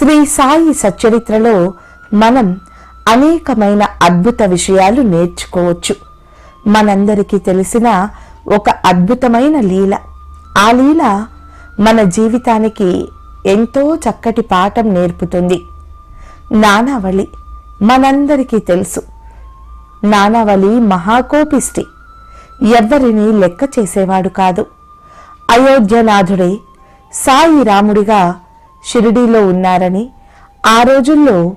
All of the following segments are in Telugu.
శ్రీ సాయి సచ్చరిత్రలో మనం అనేకమైన అద్భుత విషయాలు నేర్చుకోవచ్చు. మనందరికీ తెలిసిన ఒక అద్భుతమైన లీల. ఆ లీల మన జీవితానికి ఎంతో చక్కటి పాఠం నేర్పుతుంది. నానావళి మనందరికీ తెలుసు. నానావళి మహాకోపిష్టి. ఎవ్వరిని లెక్క చేసేవాడు కాదు. అయోధ్యనాథుడే సాయి రాముడిగా షిరిడీలో ఉన్నారని ఆ రోజుల్లో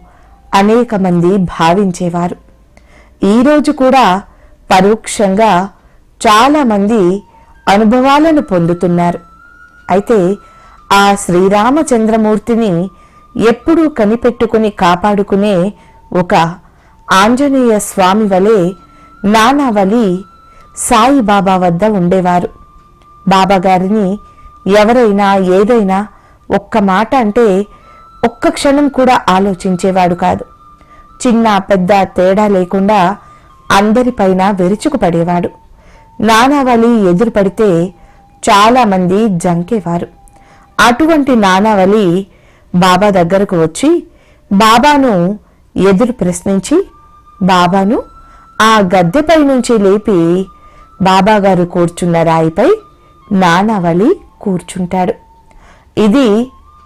అనేక మంది భావించేవారు ఈరోజు కూడా పరోక్షంగా చాలామంది అనుభవాలను పొందుతున్నారు. అయితే ఆ శ్రీరామచంద్రమూర్తిని ఎప్పుడూ కనిపెట్టుకుని కాపాడుకునే ఒక ఆంజనేయ స్వామి వలె నానావలి సాయిబాబా వద్ద ఉండేవారు. బాబాగారిని ఎవరైనా ఏదైనా ఒక్క మాట అంటే ఒక్క క్షణం కూడా ఆలోచించేవాడు కాదు. చిన్న పెద్ద తేడా లేకుండా అందరిపైన విరుచుకుపడేవాడు. నానావళి ఎదురుపడితే చాలామంది జంకేవారు. అటువంటి నానావళి బాబా దగ్గరకు వచ్చి బాబాను ఎదురు ప్రశ్నించి బాబాను ఆ గద్దెపై నుంచి లేపి బాబాగారు కూర్చున్న రాయిపై నానావళి కూర్చుంటాడు. ఇది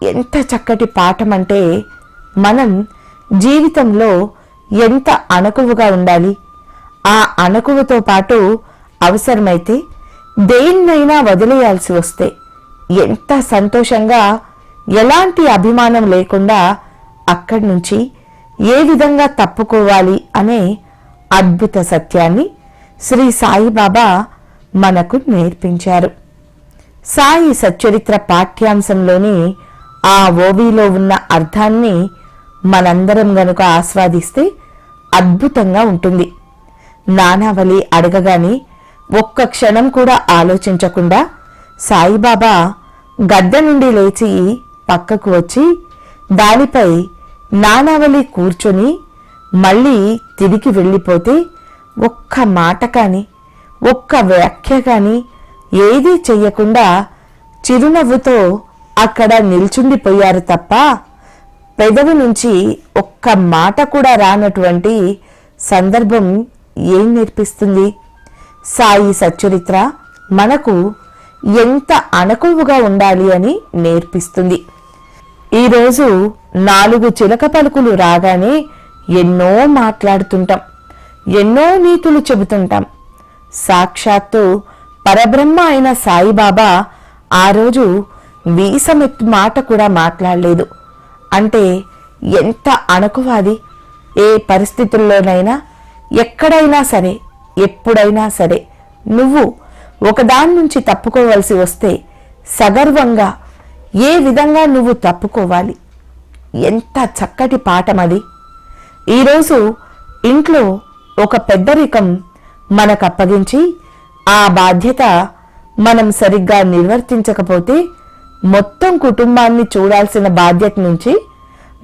ఎంత చక్కటి పాఠం అంటే మనం జీవితంలో ఎంత అణకువగా ఉండాలి? ఆ అణకువతో పాటు అవసరమైతే దేన్నైనా వదిలేయాల్సి వస్తే ఎంత సంతోషంగా ఎలాంటి అభిమానం లేకుండా అక్కడి నుంచి ఏ విధంగా తప్పుకోవాలి అనే అద్భుత సత్యాన్ని శ్రీ సాయిబాబా మనకు నేర్పించారు. సాయి సచ్చరిత్ర పాఠ్యాంశంలోని ఆ ఓవిలో ఉన్న అర్థాన్ని మనందరం గనుక ఆస్వాదిస్తే అద్భుతంగా ఉంటుంది. నానావళి అడగగానే ఒక్క క్షణం కూడా ఆలోచించకుండా సాయిబాబా గద్దె నుండి లేచి పక్కకు వచ్చి దానిపై నానావళి కూర్చొని మళ్ళీ తిరిగి వెళ్ళిపోతే ఒక్క మాట కాని ఒక్క వ్యాఖ్య కానీ ఏదీ చెయ్యకుండా చిరునవ్వుతో అక్కడ నిల్చుండిపోయారు తప్ప పెదవి నుంచి ఒక్క మాట కూడా రానటువంటి సందర్భం ఏం నేర్పిస్తుంది? సాయి సచ్చరిత్ర మనకు ఎంత అణకువుగా ఉండాలి అని నేర్పిస్తుంది. ఈరోజు నాలుగు చిలక పలుకులు రాగానే ఎన్నో మాట్లాడుతుంటాం ఎన్నో నీతులు చెబుతుంటాం. సాక్షాత్తు పరబ్రహ్మ అయిన సాయిబాబా ఆ రోజు వీసమెత్తు మాట కూడా మాట్లాడలేదు. అంటే ఎంత అణకువాది? ఏ పరిస్థితుల్లోనైనా ఎక్కడైనా సరే ఎప్పుడైనా సరే నువ్వు ఒకదాని నుంచి తప్పుకోవలసి వస్తే సగర్వంగా ఏ విధంగా నువ్వు తప్పుకోవాలి? ఎంత చక్కటి పాఠమది ఈరోజు ఇంట్లో ఒక పెద్దరికం మనకు అప్పగించి ఆ బాధ్యత మనం సరిగ్గా నిర్వర్తించకపోతే మొత్తం కుటుంబాన్ని చూడాల్సిన బాధ్యత నుంచి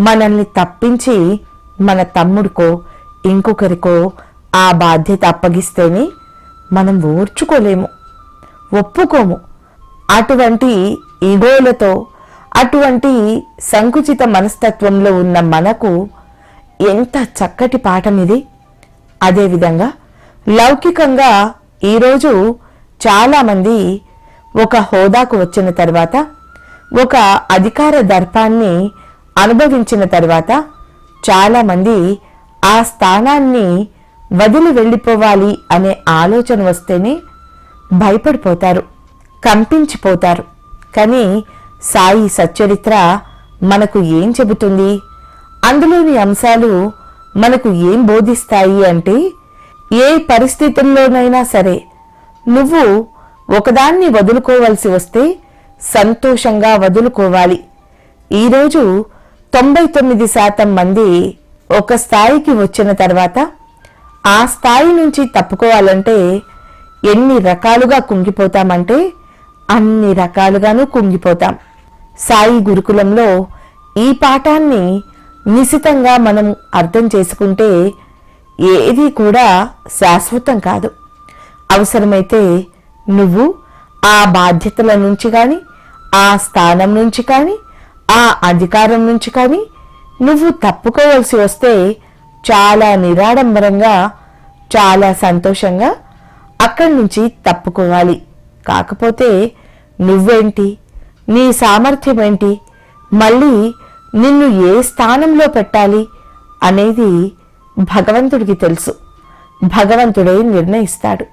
మనల్ని తప్పించి మన తమ్ముడికో ఇంకొకరికో ఆ బాధ్యత అప్పగిస్తేనే మనం ఓర్చుకోలేము ఒప్పుకోము. అటువంటి ఈగోలతో అటువంటి సంకుచిత మనస్తత్వంలో ఉన్న మనకు ఎంత చక్కటి పాఠం ఇది. అదేవిధంగా లౌకికంగా ఈరోజు చాలామంది ఒక హోదాకు వచ్చిన తర్వాత ఒక అధికార దర్పాన్ని అనుభవించిన తర్వాత చాలామంది ఆ స్థానాన్ని వదిలి వెళ్ళిపోవాలి అనే ఆలోచన వస్తేనే భయపడిపోతారు కంపించిపోతారు. కానీ సాయి సచ్చరిత్ర మనకు ఏం చెబుతుంది? అందులోని అంశాలు మనకు ఏం బోధిస్తాయి అంటే ఏ పరిస్థితుల్లోనైనా సరే నువ్వు ఒకదాన్ని వదులుకోవలసి వస్తే సంతోషంగా వదులుకోవాలి. ఈరోజు తొంభై తొమ్మిది శాతం మంది ఒక స్థాయికి వచ్చిన తర్వాత ఆ స్థాయి నుంచి తప్పుకోవాలంటే ఎన్ని రకాలుగా కుంగిపోతామంటే అన్ని రకాలుగాను కుంగిపోతాం. సాయి గురుకులంలో ఈ పాఠాన్ని నిశితంగా మనం అర్థం చేసుకుంటే ఏది కూడా శాశ్వతం కాదు. అవసరమైతే నువ్వు ఆ బాధ్యతల నుంచి కానీ ఆ స్థానం నుంచి కానీ ఆ అధికారం నుంచి కానీ నువ్వు తప్పుకోవలసి వస్తే చాలా నిరాడంబరంగా చాలా సంతోషంగా అక్కడి నుంచి తప్పుకోవాలి. కాకపోతే నువ్వేంటి? నీ సామర్థ్యం ఏంటి మళ్ళీ నిన్ను ఏ స్థానంలో పెట్టాలి? అనేది భగవంతుడికి తెలుసు. భగవంతుడే నిర్ణయిస్తాడు.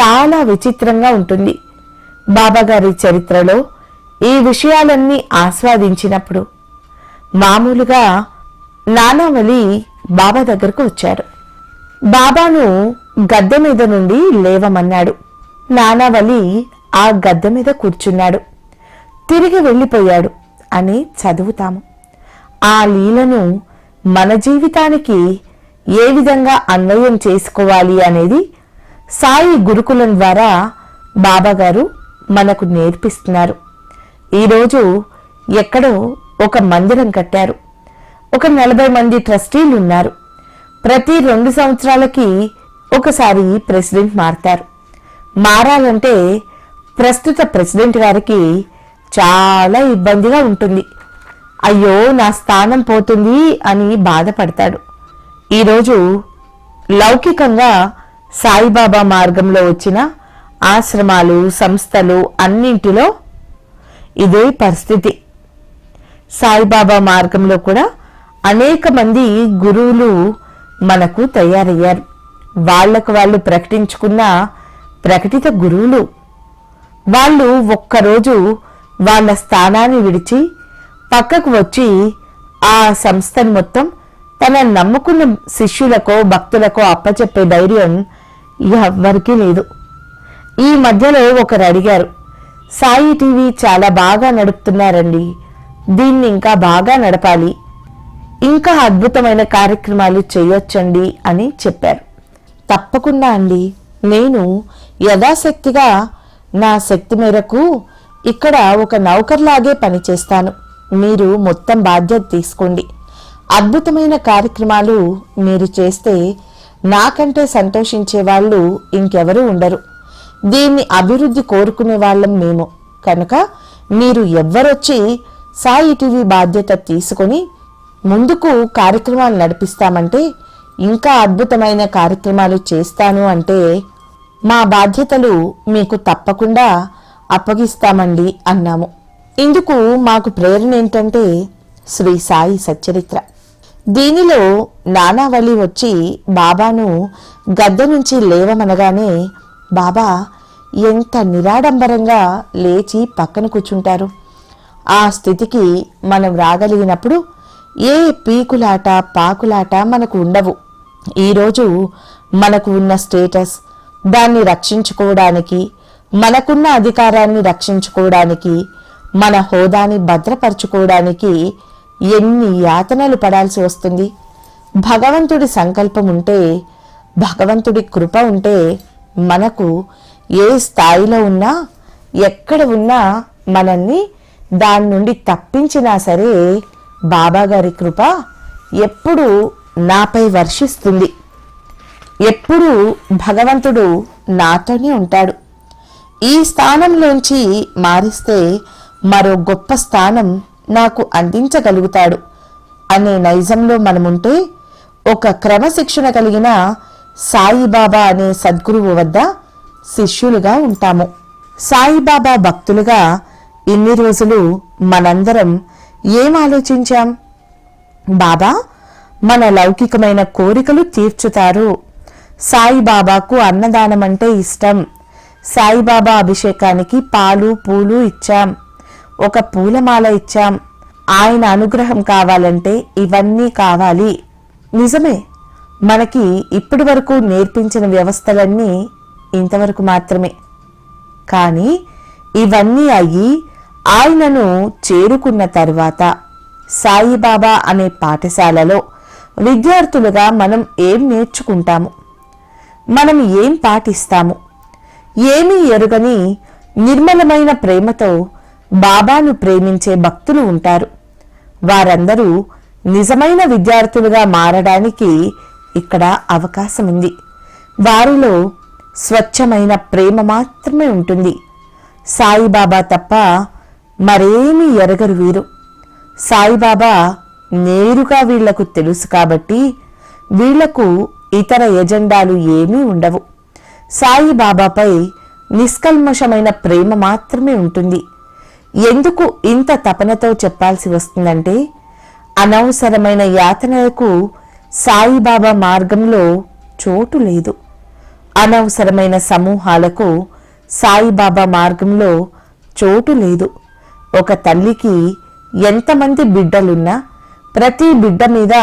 చాలా విచిత్రంగా ఉంటుంది. బాబాగారి చరిత్రలో ఈ విషయాలన్నీ ఆస్వాదించినప్పుడు మామూలుగా నానావలి బాబా దగ్గరకు వచ్చారు. బాబాను గద్దె మీద నుండి లేవమన్నాడు. నానావలి ఆ గద్దె మీద కూర్చున్నాడు. తిరిగి వెళ్ళిపోయాడు అని చదువుతాము. ఆ లీలను మన జీవితానికి ఏ విధంగా అన్వయం చేసుకోవాలి అనేది సాయి గురుకులం ద్వారా బాబాగారు మనకు నేర్పిస్తున్నారు. ఈరోజు ఎక్కడో ఒక మందిరం కట్టారు. ఒక నలభై మంది ట్రస్టీలు ఉన్నారు. ప్రతి రెండు సంవత్సరాలకి ఒకసారి ప్రెసిడెంట్ మారతారు. మారాలంటే ప్రస్తుత ప్రెసిడెంట్ గారికి చాలా ఇబ్బందిగా ఉంటుంది. అయ్యో నా స్థానం పోతుంది అని బాధపడతాడు. ఈరోజు లౌకికంగా సాయిబాబా మార్గంలో వచ్చిన ఆశ్రమాలు సంస్థలు అన్నింటిలో ఇదే పరిస్థితి. సాయిబాబా మార్గంలో కూడా అనేక మంది గురువులు మనకు తయారయ్యారు. వాళ్ళకు వాళ్ళు ప్రకటించుకున్న ప్రకటిత గురువులు. వాళ్ళు ఒక్కరోజు వాళ్ళ స్థానాన్ని విడిచి పక్కకు వచ్చి ఆ సంస్థను మొత్తం తన నమ్ముకున్న శిష్యులకో భక్తులకో అప్పచెప్పే ధైర్యం ఎవ్వరికీ లేదు. ఈ మధ్యలో ఒకరు అడిగారు సాయి టీవీ చాలా బాగా నడుపుతున్నారండి దీన్ని ఇంకా బాగా నడపాలి ఇంకా అద్భుతమైన కార్యక్రమాలు చేయొచ్చండి అని చెప్పారు. తప్పకుండా అండి నేను యథాశక్తిగా నా శక్తి మేరకు ఇక్కడ ఒక నౌకర్లాగే పనిచేస్తాను. మీరు మొత్తం బాధ్యత తీసుకోండి. అద్భుతమైన కార్యక్రమాలు మీరు చేస్తే నాకంటే సంతోషించే వాళ్ళు ఇంకెవరూ ఉండరు. దీన్ని అభివృద్ధి కోరుకునే వాళ్ళం మేము. కనుక మీరు ఎవ్వరొచ్చి సాయి టీవీ బాధ్యత తీసుకొని ముందుకు కార్యక్రమాలు నడిపిస్తామంటే ఇంకా అద్భుతమైన కార్యక్రమాలు చేస్తాను అంటే మా బాధ్యతలు మీకు తప్పకుండా అప్పగిస్తామండి అన్నాము. ఇందుకు మాకు ప్రేరణ ఏంటంటే శ్రీ సాయి సచ్చరిత్ర. దీనిలో నానావళి వచ్చి బాబాను గద్దె నుంచి లేవమనగానే బాబా ఎంత నిరాడంబరంగా లేచి పక్కన కూర్చుంటారు. ఆ స్థితికి మనం రాగలిగినప్పుడు ఏ పీకులాట పాకులాట మనకు ఉండవు. ఈరోజు మనకు ఉన్న స్టేటస్ దాన్ని రక్షించుకోవడానికి మనకున్న అధికారాన్ని రక్షించుకోవడానికి మన హోదాని భద్రపరచుకోవడానికి ఎన్ని యాతనలు పడాల్సి వస్తుంది? భగవంతుడి సంకల్పం ఉంటే భగవంతుడి కృప ఉంటే మనకు ఏ స్థాయిలో ఉన్నా ఎక్కడ ఉన్నా మనల్ని దాని నుండి తప్పించినా సరే బాబాగారి కృప ఎప్పుడు నాపై వర్షిస్తుంది. ఎప్పుడు భగవంతుడు నాతోనే ఉంటాడు. ఈ స్థానంలోంచి మారిస్తే మరో గొప్ప స్థానం నాకు అందించగలుగుతాడు. అనే నైజంలో మనముంటే ఒక క్రమశిక్షణ కలిగిన సాయిబాబా అనే సద్గురువు వద్ద శిష్యులుగా ఉంటాము. సాయిబాబా భక్తులుగా ఇన్ని రోజులు మనందరం ఏం ఆలోచించాం? బాబా మన లౌకికమైన కోరికలు తీర్చుతారు. సాయిబాబాకు అన్నదానం అంటే ఇష్టం. సాయిబాబా అభిషేకానికి పాలు పూలు ఇచ్చాం. ఒక పూలమాల ఇచ్చాం. ఆయన అనుగ్రహం కావాలంటే ఇవన్నీ కావాలి. నిజమే. మనకి ఇప్పటి వరకు నేర్పించిన వ్యవస్థలన్నీ ఇంతవరకు మాత్రమే. కానీ ఇవన్నీ అయ్యి ఆయనను చేరుకున్న తర్వాత సాయిబాబా అనే పాఠశాలలో విద్యార్థులుగా మనం ఏం నేర్చుకుంటాము? మనం ఏం పాటిస్తాము? ఏమీ ఎరుగని నిర్మలమైన ప్రేమతో బాబాను ప్రేమించే భక్తులు ఉంటారు. వారందరూ నిజమైన విద్యార్థులుగా మారడానికి ఇక్కడ అవకాశం ఉంది వారిలో స్వచ్ఛమైన ప్రేమ మాత్రమే ఉంటుంది. సాయిబాబా తప్ప మరేమీ ఎరగరు వీరు. సాయిబాబా నేరుగా వీళ్ళకు తెలుసు కాబట్టి వీళ్ళకు ఇతర ఎజెండాలు ఏమీ ఉండవు. సాయిబాబాపై నిష్కల్మషమైన ప్రేమ మాత్రమే ఉంటుంది. ఎందుకు ఇంత తపనతో చెప్పాల్సి వస్తుందంటే అనవసరమైన యాతనలకు సాయిబాబా మార్గంలో చోటు లేదు. అనవసరమైన సమూహాలకు సాయిబాబా మార్గంలో చోటు లేదు. ఒక తల్లికి ఎంతమంది బిడ్డలున్నా ప్రతి బిడ్డ మీద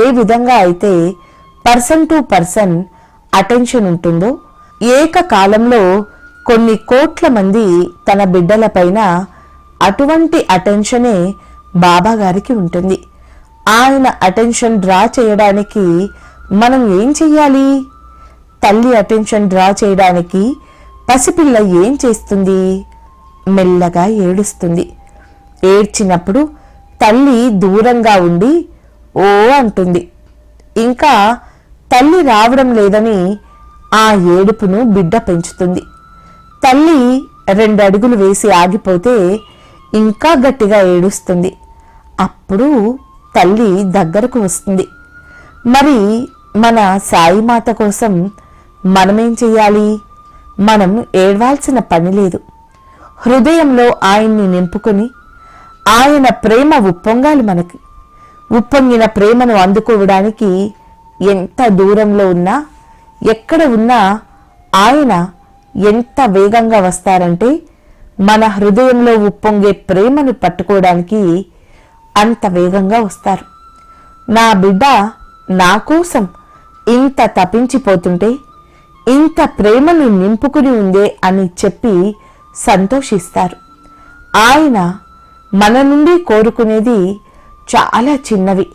ఏ విధంగా అయితే పర్సన్ టు పర్సన్ అటెన్షన్ ఉంటుందో ఏకకాలంలో కొన్ని కోట్ల మంది తన బిడ్డలపైన అటువంటి అటెన్షనే బాబాగారికి ఉంటుంది. ఆయన అటెన్షన్ డ్రా చేయడానికి మనం ఏం చెయ్యాలి? తల్లి అటెన్షన్ డ్రా చేయడానికి పసిపిల్ల ఏం చేస్తుంది? మెల్లగా ఏడుస్తుంది. ఏడ్చినప్పుడు తల్లి దూరంగా ఉండి ఓ అంటుంది. ఇంకా తల్లి రావడం లేదని ఆ ఏడుపును బిడ్డ పెంచుతుంది. తల్లి రెండు అడుగులు వేసి ఆగిపోతే ఇంకా గట్టిగా ఏడుస్తుంది. అప్పుడు తల్లి దగ్గరకు వస్తుంది. మరి మన సాయిమాత కోసం మనమేం చెయ్యాలి? మనం ఏడవాల్సిన పని లేదు. హృదయంలో ఆయన్ని నింపుకొని ఆయన ప్రేమ ఉప్పొంగాలి మనకి. ఉప్పొంగిన ప్రేమను అందుకోవడానికి ఎంత దూరంలో ఉన్నా ఎక్కడ ఉన్నా ఆయన ఎంత వేగంగా వస్తారంటే మన హృదయంలో ఉప్పొంగే ప్రేమను పట్టుకోవడానికి అంత వేగంగా వస్తారు. నా బిడ్డ నా కోసం ఇంత తపించిపోతుంటే ఇంత ప్రేమను నింపుకుని ఉందే అని చెప్పి సంతోషిస్తారు. ఆయన మన నుండి కోరుకునేది చాలా చిన్నవి.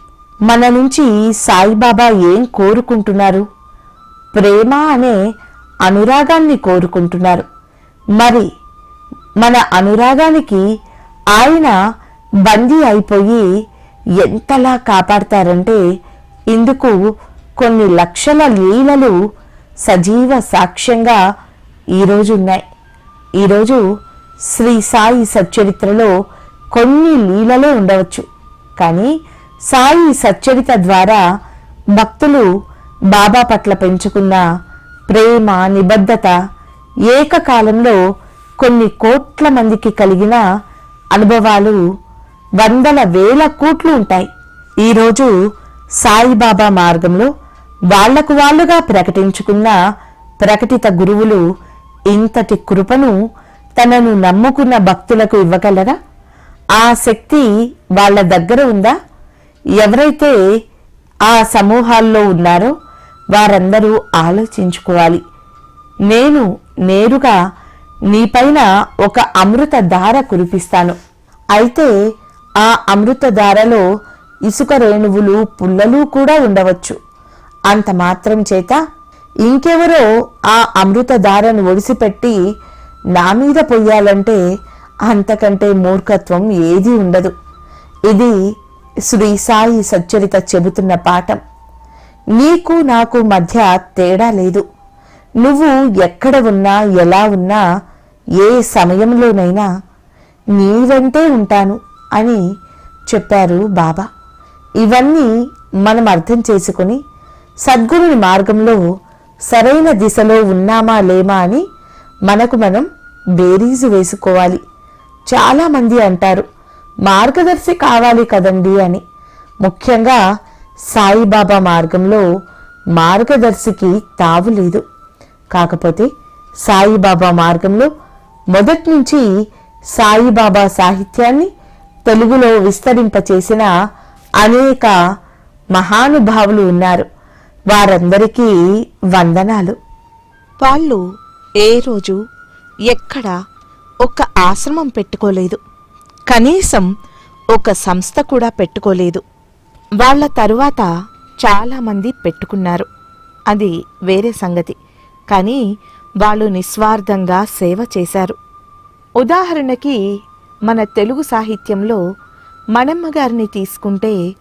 మన నుంచి సాయిబాబా ఏం కోరుకుంటున్నారు? ప్రేమ అనే అనురాగాన్ని కోరుకుంటున్నారు. మరి మన అనురాగానికి ఆయన బందీ అయిపోయి ఎంతలా కాపాడతారంటే ఇందుకు కొన్ని లక్షల లీలలు సజీవ సాక్ష్యంగా ఈరోజు ఉన్నాయి ఈరోజు శ్రీ సాయి సచ్చరిత్రలో కొన్ని లీలలే ఉండవచ్చు. కానీ సాయి సచ్చరిత ద్వారా భక్తులు బాబా పట్ల పెంచుకున్న ప్రేమ నిబద్ధత ఏకకాలంలో కొన్ని కోట్ల మందికి కలిగిన అనుభవాలు వందల వేల కోట్లు ఉంటాయి. ఈరోజు సాయిబాబా మార్గంలో వాళ్ళకు వాళ్ళుగా ప్రకటించుకున్న ప్రకటిత గురువులు ఇంతటి కృపను తనను నమ్ముకున్న భక్తులకు ఇవ్వగలరా? ఆ శక్తి వాళ్ళ దగ్గర ఉందా? ఎవరైతే ఆ సమూహాల్లో ఉన్నారో వారందరూ ఆలోచించుకోవాలి. నేను నేరుగా నీపైన ఒక అమృత ధార కురిపిస్తాను. అయితే ఆ అమృత ధారలో ఇసుక రేణువులు పుల్లలు కూడా ఉండవచ్చు. అంత మాత్రం చేత ఇంకెవరో ఆ అమృత ధారను ఒడిసిపెట్టి నా మీద పొయ్యాలంటే అంతకంటే మూర్ఖత్వం ఏదీ ఉండదు. ఇది శ్రీ సాయి సచ్చరిత చెబుతున్న పాఠం. నీకు నాకు మధ్య తేడా లేదు. నువ్వు ఎక్కడ ఉన్నా ఎలా ఉన్నా ఏ సమయంలోనైనా నీ వెంటే ఉంటాను అని చెప్పారు బాబా. ఇవన్నీ మనం అర్థం చేసుకుని సద్గురుని మార్గంలో సరైన దిశలో ఉన్నామా లేమా అని మనకు మనం బేరీజు వేసుకోవాలి. చాలామంది అంటారు మార్గదర్శి కావాలి కదండి అని. ముఖ్యంగా సాయిబాబా మార్గంలో మార్గదర్శికి తావు లేదు. కాకపోతే సాయిబాబా మార్గంలో మొదటి నుంచి సాయిబాబా సాహిత్యాన్ని తెలుగులో విస్తరింపచేసిన అనేక మహానుభావులు ఉన్నారు. వారందరికీ వందనాలు. వాళ్ళు ఏ రోజు ఎక్కడ ఒక ఆశ్రమం పెట్టుకోలేదు. కనీసం ఒక సంస్థ కూడా పెట్టుకోలేదు. వాళ్ళ తరువాత చాలామంది పెట్టుకున్నారు. అది వేరే సంగతి. కానీ వాళ్ళు నిస్వార్థంగా సేవ చేశారు. ఉదాహరణకి మన తెలుగు సాహిత్యంలో మనమ్మ గారిని తీసుకుంటే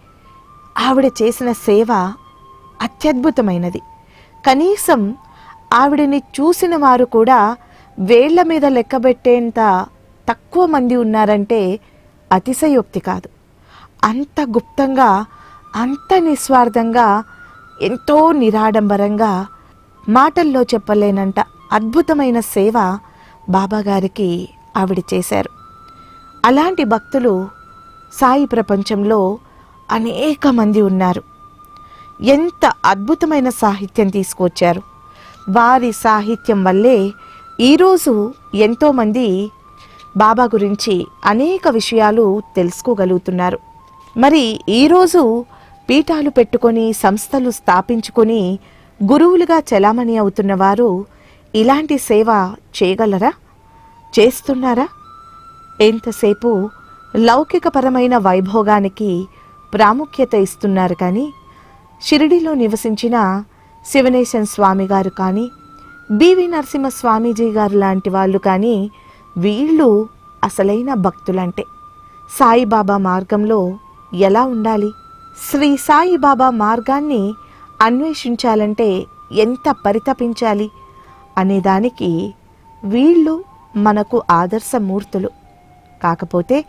ఆవిడ చేసిన సేవ అత్యద్భుతమైనది. కనీసం ఆవిడని చూసిన వారు కూడా వేళ్ళ మీద లెక్కబెట్టేంత తక్కువ మంది ఉన్నారంటే అతిశయోక్తి కాదు. అంత గుప్తంగా అంత నిస్వార్థంగా ఎంతో నిరాడంబరంగా మాటల్లో చెప్పలేనంత అద్భుతమైన సేవ బాబాగారికి ఆవిడ చేశారు. అలాంటి భక్తులు సాయి ప్రపంచంలో అనేక మంది ఉన్నారు. ఎంత అద్భుతమైన సాహిత్యం తీసుకొచ్చారు. వారి సాహిత్యం వల్లే ఈరోజు ఎంతోమంది బాబా గురించి అనేక విషయాలు తెలుసుకోగలుగుతున్నారు. మరి ఈరోజు పీఠాలు పెట్టుకొని సంస్థలు స్థాపించుకొని గురువులుగా చలామణి అవుతున్న వారు ఇలాంటి సేవ చేయగలరా? చేస్తున్నారా? ఎంతసేపు లౌకికపరమైన వైభోగానికి ప్రాముఖ్యత ఇస్తున్నారు కానీ షిరిడిలో నివసించిన శివనేశన్ స్వామి గారు కానీ బివి నరసింహ స్వామీజీ గారు లాంటి వాళ్ళు కానీ వీళ్ళు అసలైన భక్తులంటే. సాయిబాబా మార్గంలో ఎలా ఉండాలి? శ్రీ సాయిబాబా మార్గాన్ని అన్వేషించాలంటే ఎంత పరితపించాలి? అనేదానికి వీళ్ళు మనకు ఆదర్శమూర్తులు. కాకపోతే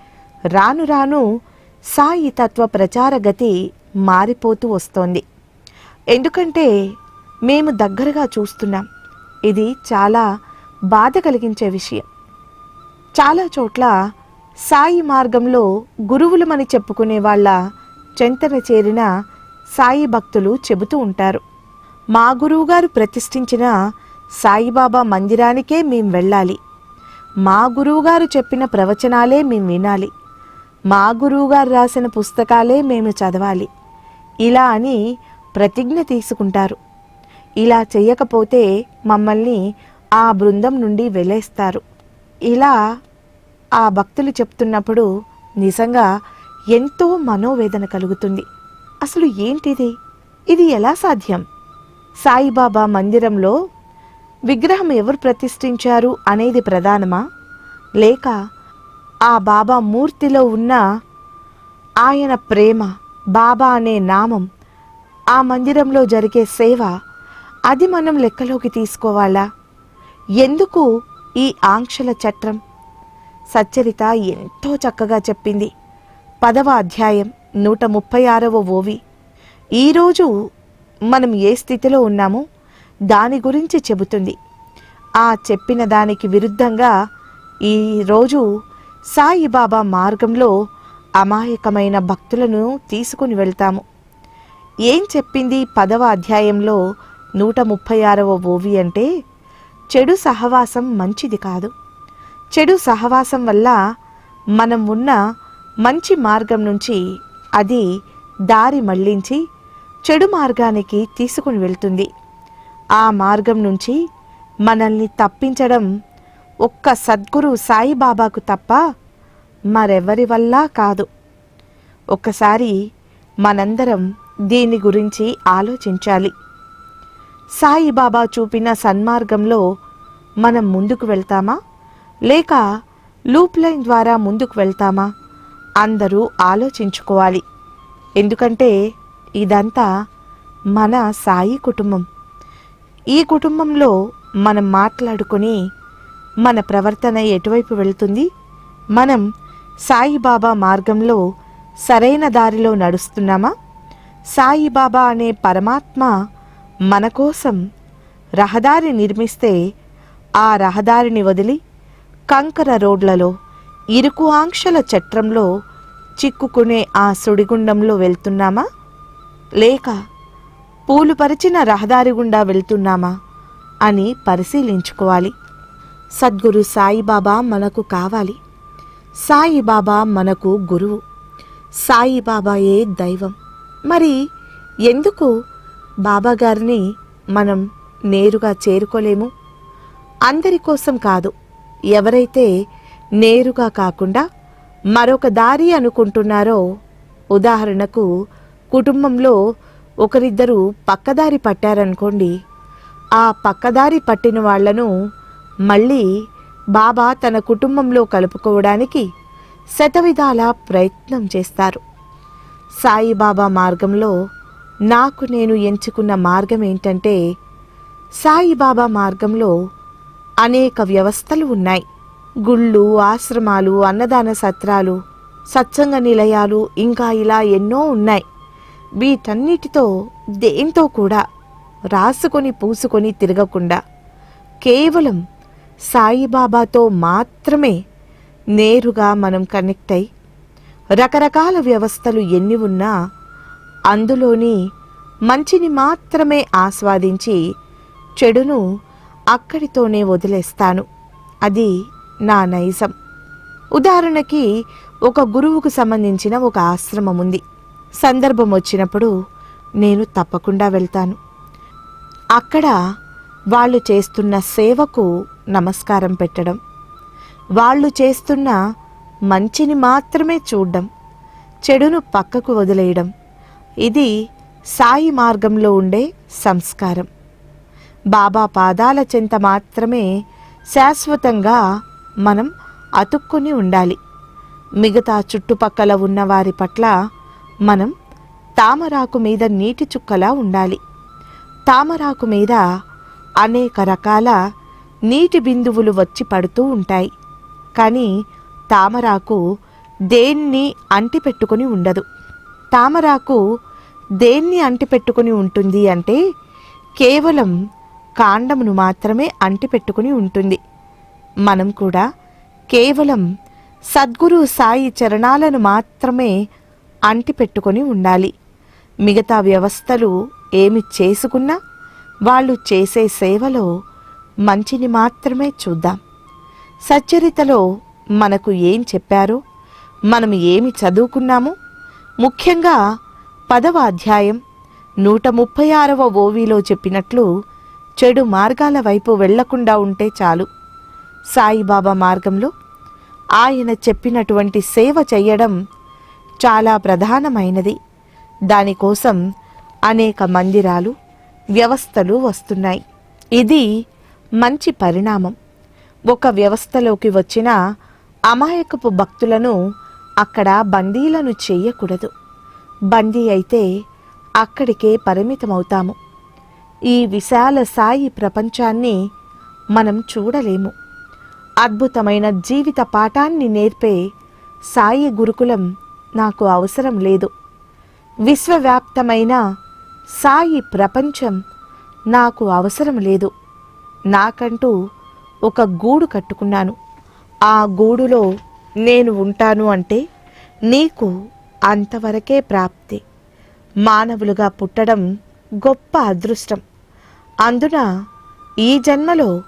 రాను రాను సాయి తత్వ ప్రచార గతి మారిపోతూ వస్తోంది. ఎందుకంటే మేము దగ్గరగా చూస్తున్నాం. ఇది చాలా బాధ కలిగించే విషయం. చాలా చోట్ల సాయి మార్గంలో గురువులమని చెప్పుకునే వాళ్ళ చెంతన చేరిన సాయి భక్తులు చెబుతూ ఉంటారు. మా గురువుగారు ప్రతిష్ఠించిన సాయిబాబా మందిరానికే మేం వెళ్ళాలి. మా గురువుగారు చెప్పిన ప్రవచనాలే మేము వినాలి. మా గురువుగారు రాసిన పుస్తకాలే మేము చదవాలి. ఇలా అని ప్రతిజ్ఞ తీసుకుంటారు. ఇలా చేయకపోతే మమ్మల్ని ఆ బృందం నుండి వెలేస్తారు. ఇలా ఆ భక్తులు చెప్తున్నప్పుడు నిజంగా ఎంతో మనోవేదన కలుగుతుంది. అసలు ఏంటిది? ఇది ఎలా సాధ్యం? సాయిబాబా మందిరంలో విగ్రహం ఎవరు ప్రతిష్ఠించారు అనేది ప్రధానమా? లేక ఆ బాబా మూర్తిలో ఉన్న ఆయన ప్రేమ బాబా అనే నామం ఆ మందిరంలో జరిగే సేవ అది మనం లెక్కలోకి తీసుకోవాలా? ఎందుకు ఈ ఆంక్షల చట్రం? సచ్చరిత ఎంతో చక్కగా చెప్పింది. పదవ అధ్యాయం నూట ముప్పై ఆరవ ఓవి. ఈరోజు మనం ఏ స్థితిలో ఉన్నామో? దాని గురించి చెబుతుంది. ఆ చెప్పిన దానికి విరుద్ధంగా ఈరోజు సాయిబాబా మార్గంలో అమాయకమైన భక్తులను తీసుకుని వెళ్తాము. ఏం చెప్పింది పదవ అధ్యాయంలో నూట ముప్పై ఆరవ ఓవి అంటే? చెడు సహవాసం మంచిది కాదు. చెడు సహవాసం వల్ల మనం ఉన్న మంచి మార్గం నుంచి అది దారి మళ్ళించి చెడు మార్గానికి తీసుకుని వెళ్తుంది. ఆ మార్గం నుంచి మనల్ని తప్పించడం ఒక్క సద్గురు సాయిబాబాకు తప్ప మరెవరి వల్ల కాదు. ఒక్కసారి మనందరం దీని గురించి ఆలోచించాలి. సాయిబాబా చూపిన సన్మార్గంలో మనం ముందుకు వెళ్తామా? లేక లూప్ లైన్ ద్వారా ముందుకు వెళ్తామా? అందరూ ఆలోచించుకోవాలి. ఎందుకంటే ఇదంతా మన సాయి కుటుంబం. ఈ కుటుంబంలో మనం మాట్లాడుకొని మన ప్రవర్తన ఎటువైపు వెళ్తుంది? మనం సాయిబాబా మార్గంలో సరైన దారిలో నడుస్తున్నామా? సాయిబాబా అనే పరమాత్మ మన కోసం రహదారి నిర్మిస్తే ఆ రహదారిని వదిలి కంకర రోడ్లలో ఇరుకు ఆంక్షల చట్రంలో చిక్కుకునే ఆ సుడిగుండంలో వెళ్తున్నామా? లేక పూలు పరిచిన రహదారి గుండా వెళ్తున్నామా అని పరిశీలించుకోవాలి. సద్గురు సాయిబాబా మనకు కావాలి. సాయిబాబా మనకు గురువు. సాయిబాబాయే దైవం. మరి ఎందుకు బాబాగారిని మనం నేరుగా చేరుకోలేము? అందరి కోసం కాదు ఎవరైతే నేరుగా కాకుండా మరొక దారి అనుకుంటున్నారో ఉదాహరణకు కుటుంబంలో ఒకరిద్దరు పక్కదారి పట్టారనుకోండి ఆ పక్కదారి పట్టిన వాళ్ళను మళ్ళీ బాబా తన కుటుంబంలో కలుపుకోవడానికి శతవిధాల ప్రయత్నం చేస్తారు. సాయిబాబా మార్గంలో నాకు నేను ఎంచుకున్న మార్గం ఏంటంటే సాయిబాబా మార్గంలో అనేక వ్యవస్థలు ఉన్నాయి. గుళ్ళు ఆశ్రమాలు అన్నదాన సత్రాలు సత్సంగ నిలయాలు ఇంకా ఇలా ఎన్నో ఉన్నాయి. వీటన్నిటితో దేంతో కూడా రాసుకొని పూసుకొని తిరగకుండా కేవలం సాయిబాబాతో మాత్రమే నేరుగా మనం కనెక్ట్ అయి రకరకాల వ్యవస్థలు ఎన్ని ఉన్నా అందులోని మంచిని మాత్రమే ఆస్వాదించి చెడును అక్కడితోనే వదిలేస్తాను. అది నా నైజం. ఉదాహరణకి ఒక గురువుకు సంబంధించిన ఒక ఆశ్రమం ఉంది సందర్భం వచ్చినప్పుడు నేను తప్పకుండా వెళ్తాను. అక్కడ వాళ్ళు చేస్తున్న సేవకు నమస్కారం పెట్టడం వాళ్ళు చేస్తున్న మంచిని మాత్రమే చూడడం చెడును పక్కకు వదిలేయడం ఇది సాయి మార్గంలో ఉండే సంస్కారం. బాబా పాదాల చెంత మాత్రమే శాశ్వతంగా మనం అతుక్కుని ఉండాలి. మిగతా చుట్టుపక్కల ఉన్న వారి పట్ల మనం తామరాకు మీద నీటి చుక్కలా ఉండాలి. తామరాకు మీద అనేక రకాల నీటి బిందువులు వచ్చి పడుతూ ఉంటాయి. కానీ తామరాకు దేన్ని అంటిపెట్టుకొని ఉండదు. తామరాకు దేన్ని అంటిపెట్టుకొని ఉంటుంది అంటే కేవలం కాండమును మాత్రమే అంటిపెట్టుకుని ఉంటుంది. మనం కూడా కేవలం సద్గురు సాయి చరణాలను మాత్రమే అంటిపెట్టుకొని ఉండాలి. మిగతా వ్యవస్థలు ఏమి చేసుకున్నా వాళ్ళు చేసే సేవలో మంచిని మాత్రమే చూద్దాం. సచ్చరితలో మనకు ఏం చెప్పారో మనం ఏమి చదువుకున్నాము ముఖ్యంగా పదవ అధ్యాయం నూట ముప్పై ఆరవ ఓవీలో చెప్పినట్లు చెడు మార్గాల వైపు వెళ్ళకుండా ఉంటే చాలు. సాయిబాబా మార్గంలో ఆయన చెప్పినటువంటి సేవ చేయడం చాలా ప్రధానమైనది. దానికోసం అనేక మందిరాలు వ్యవస్థలు వస్తున్నాయి. ఇది మంచి పరిణామం. ఒక వ్యవస్థలోకి వచ్చిన అమాయకపు భక్తులను అక్కడ బందీలను చేయకూడదు బందీ అయితే అక్కడికే పరిమితమవుతాము. ఈ విశాల సాయి ప్రపంచాన్ని మనం చూడలేము. అద్భుతమైన జీవిత పాఠాన్ని నేర్పే సాయి గురుకులం నాకు అవసరం లేదు. విశ్వవ్యాప్తమైన సాయి ప్రపంచం నాకు అవసరం లేదు. నాకంటూ ఒక గూడు కట్టుకున్నాను. ఆ గూడులో నేను ఉంటాను అంటే నీకు అంతవరకే ప్రాప్తి. మానవులుగా పుట్టడం గొప్ప అదృష్టం. అందున ఈ జన్మలో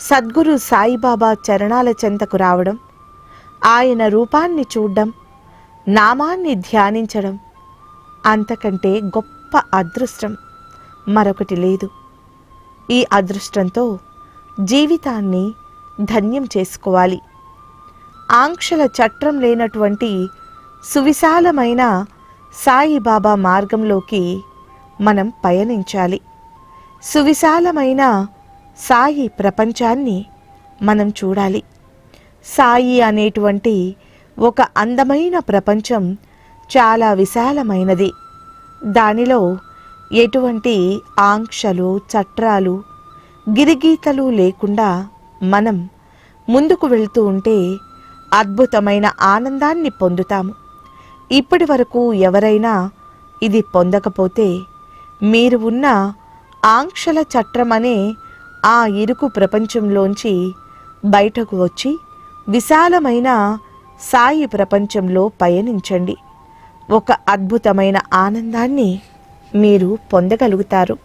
సద్గురు సాయిబాబా చరణాల చెంతకు రావడం ఆయన రూపాన్ని చూడడం నామాన్ని ధ్యానించడం అంతకంటే గొప్ప అదృష్టం మరొకటి లేదు. ఈ అదృష్టంతో జీవితాన్ని ధన్యం చేసుకోవాలి. ఆంక్షల చట్రం లేనటువంటి సువిశాలమైన సాయిబాబా మార్గంలోకి మనం పయనించాలి. సువిశాలమైన సాయి ప్రపంచాన్ని మనం చూడాలి. సాయి అనేటువంటి ఒక అందమైన ప్రపంచం చాలా విశాలమైనది. దానిలో ఎటువంటి ఆంక్షలు చట్రాలు గిరిగీతలు లేకుండా మనం ముందుకు వెళ్తూ ఉంటే అద్భుతమైన ఆనందాన్ని పొందుతాము. ఇప్పటి వరకు ఎవరైనా ఇది పొందకపోతే మీరు ఉన్న ఆంక్షల చట్రం అనే ఆ ఇరుకు ప్రపంచంలోంచి బయటకు వచ్చి విశాలమైన సాయి ప్రపంచంలో పయనించండి. ఒక అద్భుతమైన ఆనందాన్ని మీరు పొందగలుగుతారు.